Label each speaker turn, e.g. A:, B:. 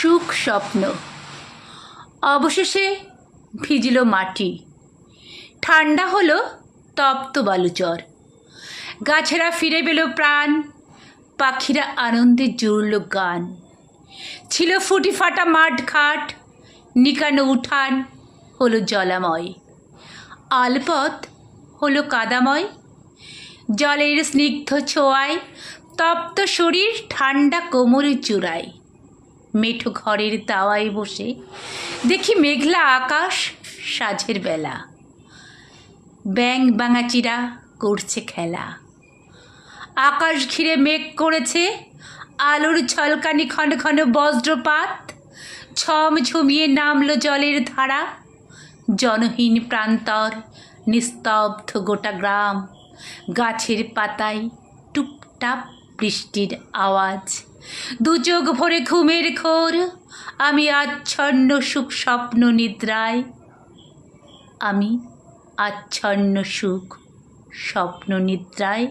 A: সুখ স্বপ্ন। অবশেষে ভিজল মাটি। ঠান্ডা হলো তপ্ত বালুচর। গাছেরা ফিরে পেল প্রাণ, পাখিরা আনন্দে জুড়ল গান। ছিল ফুটি ফাটা মাঠ ঘাট, নিকানো উঠান হলো জলাময়। আলপথ হলো কাদাময়, জলের স্নিগ্ধ ছোঁয়ায় তপ্ত শরীর ঠান্ডা কোমরে চূড়ায়। মেঠো ঘরের তাওয়ায় বসে দেখি মেঘলা আকাশ সাঝের বেলা। ব্যাং বাঙাচিরা করছে খেলা। আকাশ ঘিরে মেঘ করেছে, আলোর ছলকানি ক্ষণ ক্ষণ বজ্রপাত। ছম ঝুমিয়ে নামলো জলের ধারা। জনহীন প্রান্তর, নিস্তব্ধ গোটা গ্রাম। গাছের পাতায় টুপটাপ বৃষ্টির আওয়াজ। দু চোখ ভরে ঘুমের ঘোর। আমি আচ্ছন্ন সুখ স্বপ্ন নিদ্রায়। আমি আচ্ছন্ন সুখ স্বপ্ন নিদ্রায়।